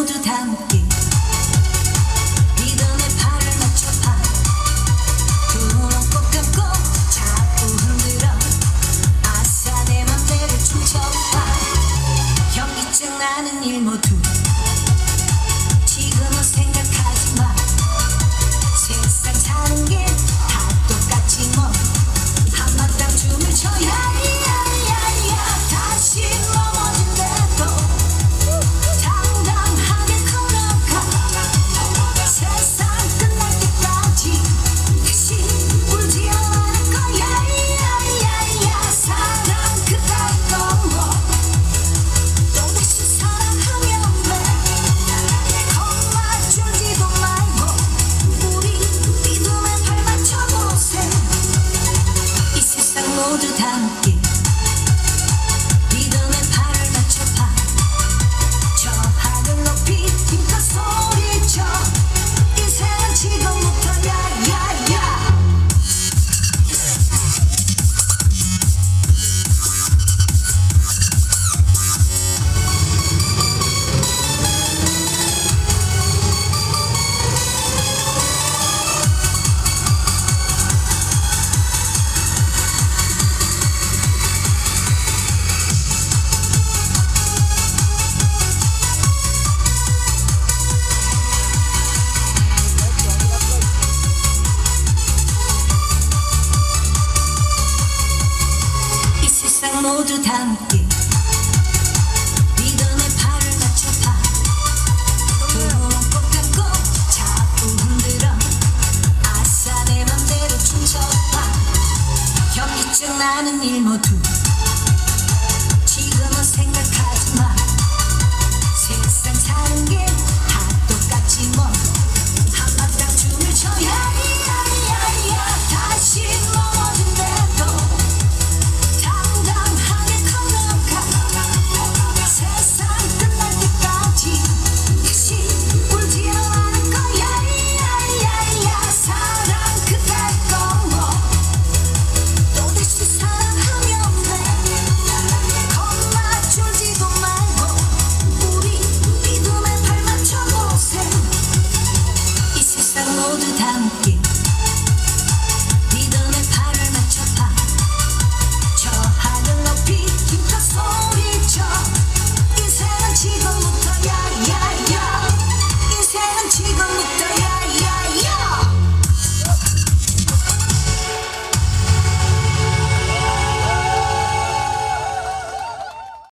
모두 담고 모두 다 함께. 믿음의 팔을 맞춰봐. 두번꼭 갖고 자꾸 흔들어. 아싸 내 맘대로 춤춰봐. 경기증 나는 일 모두. 지금은 생각하지마. 세상 사는 게